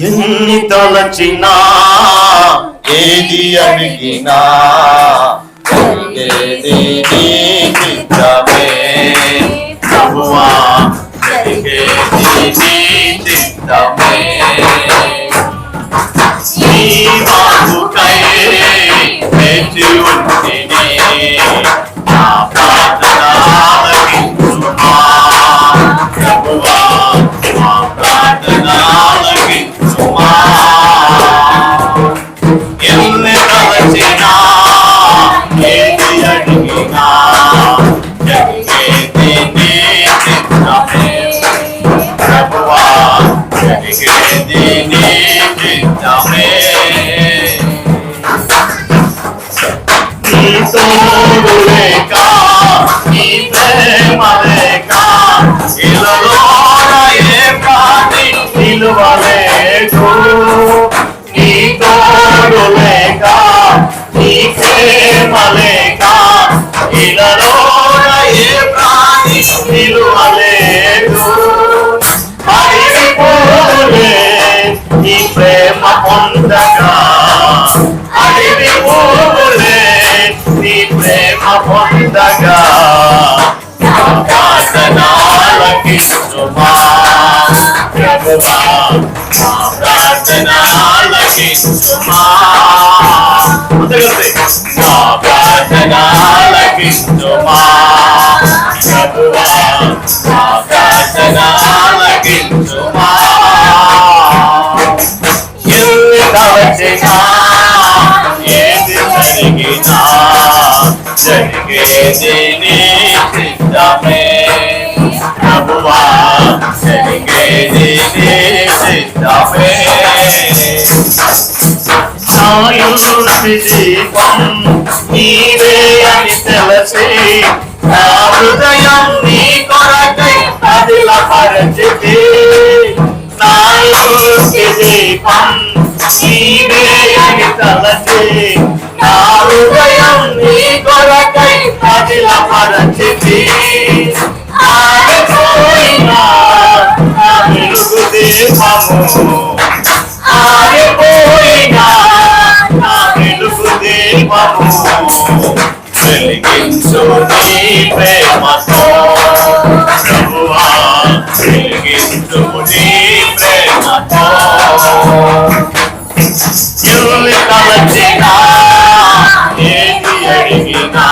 ఎన్ని తలచినా ఏది అడిగినా చిత్తమే. ప్రభువా జరిగేది చిత్తమే. జరిగేది నీ నీ తోడు లేక నీ ప్రేమ లేక ఇలలోన ఏ ప్రాణి నిలువలేదు నీ తోడు లేక నీ ప్రేమ లేక ఇలలోన ఏ ప్రాణి నీ ప్రేమ పొందగా అడిగిపోలే నీ ప్రేమ పొందగా ప్రార్థనాలకిస్తుమా ప్రభువా ప్రార్థనాలకిస్తుమా ప్రార్థనాలకిస్తుమా ప్రభువా మా ప్రార్థనాలకిస్తుమా ఎన్ని ఏది జరిగినా జరిగేది నీ చిత్తమే. ప్రభువా జరిగేది నీ చిత్తమే. సాయుష్టి దీపం నీవే అని తెలిసి నా హృదయం నీ కొరకై అదిలపరచితి నాయుష్టి దీపం నీవే అని తలచి నా హృదయం నీ కొరకై ఆరిపోయినా దీపము ఆరిపోయినా దీపము వెలిగించు నీ ప్రేమతో ప్రభువా వెలిగించు నీ ప్రేమతో ఎల్లి తలచినా ఏది అడిగినా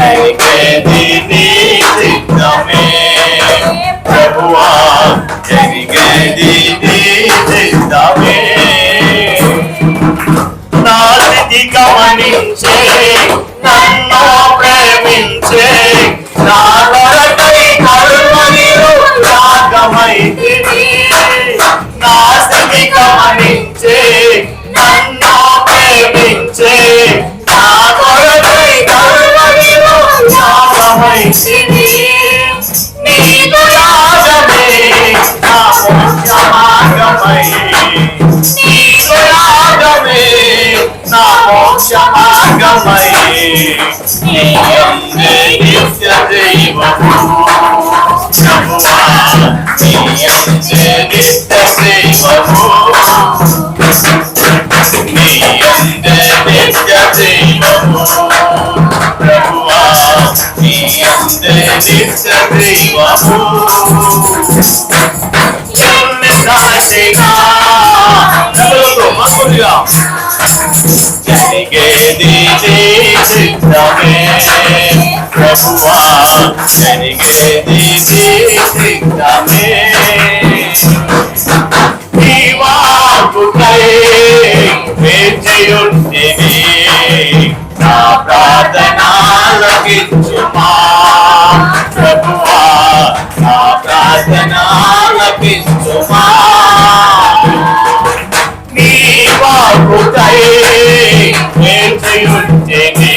జరిగేది నీ సిద్ధమే ప్రభువా జరిగేది నీ సిద్ధమే నా స్థితి గమనించే నన్ను ప్రేమించే నా కొరకై కరుణనిలో నా స్థితి గమనించే త్యాగమైతివి నీకు యాగమే నా నీకు నా నిత్య దైవము ప్రభువా నిత్య దైవము నిత్య దైవము ఎన్ని దాటినా జరిగేది చిత్తమే ప్రభువా జరిగేది చిత్తమే నీ వాకుకై నా ప్రార్థనాలకించుమా ప్రార్థనాలకించుమా నీ వాకుకై వేచియుంటిని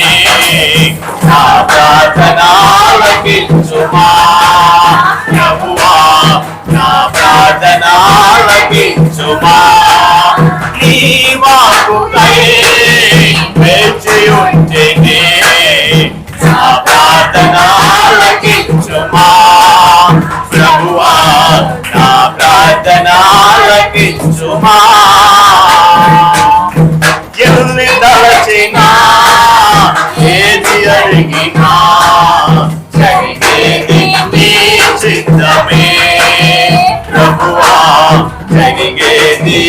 నా ప్రార్థనాలకించుమా ప్రభువా నా ప్రార్థనాలకించుమా ప్రార్థనాలకించుమా ఎన్ని తలచినా ఏది అడిగినా జరిగేది చిత్తమే. ప్రభువా జరిగేది నీ